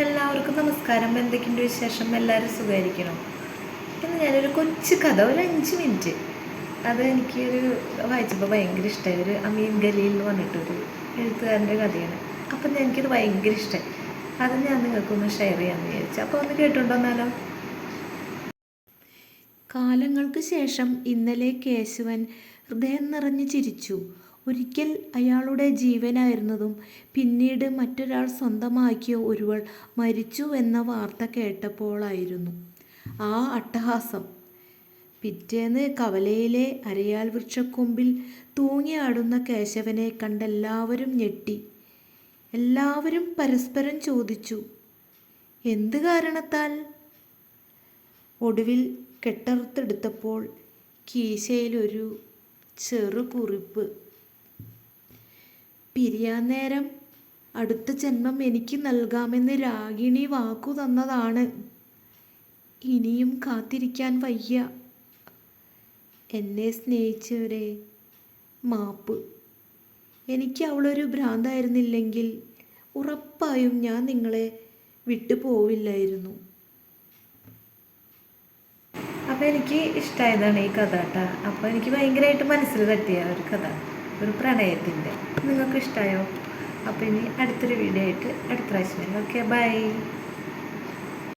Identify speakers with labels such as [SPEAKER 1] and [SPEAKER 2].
[SPEAKER 1] എല്ലാവർക്കും നമസ്കാരം. എന്തൊക്കെയുണ്ട് വിശേഷം? എല്ലാവരും സുഖമായിരിക്കണം? ഇന്ന് ഞാനൊരു കൊച്ചു കഥ ഒരു അഞ്ച് മിനിറ്റ്. അത് എനിക്കൊരു വായിച്ചപ്പോൾ ഭയങ്കര ഇഷ്ടമായി ഒരു അമീൻ ഖലീൽ എന്ന് പറഞ്ഞിട്ടൊരു എഴുത്തുകാരന്റെ കഥയാണ്. അപ്പം എനിക്കത് ഭയങ്കര ഇഷ്ടമായി അത് ഞാൻ നിങ്ങൾക്കൊന്ന് ഷെയർ ചെയ്യാമെന്ന് വിചാരിച്ചു. അപ്പോൾ ഒന്ന് കേട്ടുണ്ടോന്നാലോ കാലങ്ങൾക്ക് ശേഷം ഇന്നലെ കേശവൻ ഹൃദയം നിറഞ്ഞു ചിരിച്ചു. ഒരിക്കൽ അയാളുടെ ജീവനായിരുന്നതും പിന്നീട് മറ്റൊരാൾ സ്വന്തമാക്കിയ ഒരുവൾ മരിച്ചു എന്ന വാർത്ത കേട്ടപ്പോഴായിരുന്നു ആ അട്ടഹാസം. പിറ്റേന്ന് കവലയിലെ അരയാൽ വൃക്ഷക്കൊമ്പിൽ തൂങ്ങിയാടുന്ന കേശവനെ കണ്ടെല്ലാവരും ഞെട്ടി. എല്ലാവരും പരസ്പരം ചോദിച്ചു എന്ത് കാരണത്താൽ? ഒടുവിൽ കെട്ടറുത്തെടുത്തപ്പോൾ കീശയിലൊരു ചെറു കുറിപ്പ് പിരിയാൻ നേരം അടുത്ത ജന്മം എനിക്ക് നൽകാമെന്ന് രാഗിണി വാക്കു തന്നതാണ്. ഇനിയും കാത്തിരിക്കാൻ വയ്യ. എന്നെ സ്നേഹിച്ചവരെ മാപ്പ്. എനിക്ക് അവളൊരു ഭ്രാന്തായിരുന്നില്ലെങ്കിൽ ഉറപ്പായും ഞാൻ നിങ്ങളെ വിട്ടു പോവില്ലായിരുന്നു അപ്പോൾ എനിക്ക് ഇഷ്ടമായതാണ് ഈ കഥ കേട്ടോ. അപ്പോൾ എനിക്ക് ഭയങ്കരമായിട്ട് മനസ്സിൽ തട്ടിയ ഒരു കഥ. ഒരു പ്രണയത്തിന്റെ. നിങ്ങൾക്ക് ഇഷ്ടമായോ അപ്പോൾ ഇനി അടുത്തൊരു വീഡിയോ ആയിട്ട് അടുത്ത പ്രാവശ്യം ഓക്കെ ബൈ